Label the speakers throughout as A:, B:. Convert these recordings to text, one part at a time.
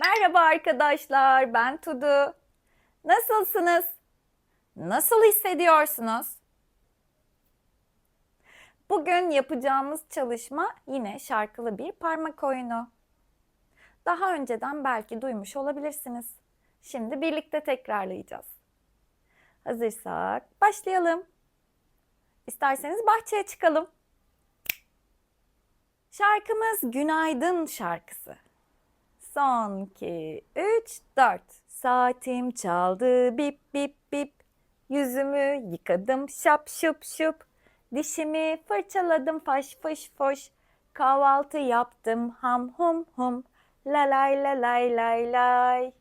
A: Merhaba arkadaşlar, ben Tudu. Nasılsınız? Nasıl hissediyorsunuz? Bugün yapacağımız çalışma yine şarkılı bir parmak oyunu. Daha önceden belki duymuş olabilirsiniz. Şimdi birlikte tekrarlayacağız. Hazırsak başlayalım. İsterseniz bahçeye çıkalım. Şarkımız Günaydın şarkısı. Son 2, 3, 4. Saatim çaldı bip bip bip. Yüzümü yıkadım şap şup şup. Dişimi fırçaladım faş fış foş. Kahvaltı yaptım ham hum hum. La lay la lay lay lay.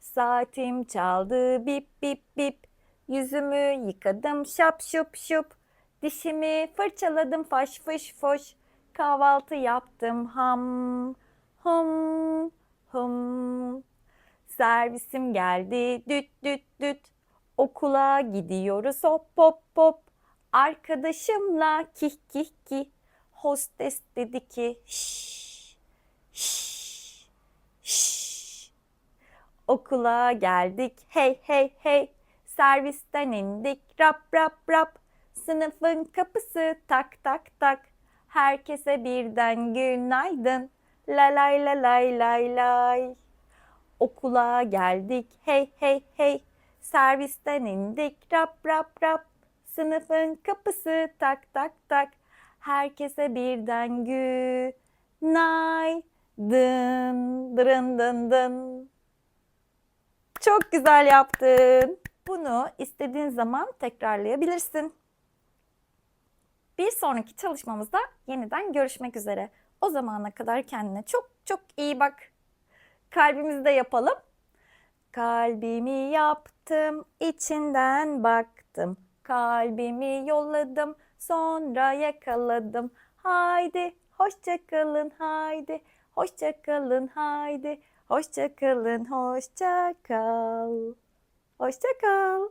A: Saatim çaldı bip bip bip. Yüzümü yıkadım şap şup şup. Dişimi fırçaladım faş fış foş. Kahvaltı yaptım ham hum hum. Servisim geldi düt düt düt. Okula gidiyoruz hop hop hop. Arkadaşımla kih kih kih. Hostes dedi ki şş şş şş. Okula geldik hey hey hey. Servisten indik rap rap rap. Sınıfın kapısı tak tak tak. Herkese birden günaydın. La lay la lay lay lay. Okula geldik hey hey hey. Servisten indik rap rap rap. Sınıfın kapısı tak tak tak. Herkese birden günaydın. Dırın dın dın. Çok güzel yaptın. Bunu istediğin zaman tekrarlayabilirsin. Bir sonraki çalışmamızda yeniden görüşmek üzere. O zamana kadar kendine çok çok iyi bak. Kalbimizi de yapalım. Kalbimi yaptım, içinden baktım. Kalbimi yolladım, sonra yakaladım. Haydi, hoşça kalın, haydi. Hoşça kalın, haydi. Hoşça kalın, hoşça kal. Hoşça kal.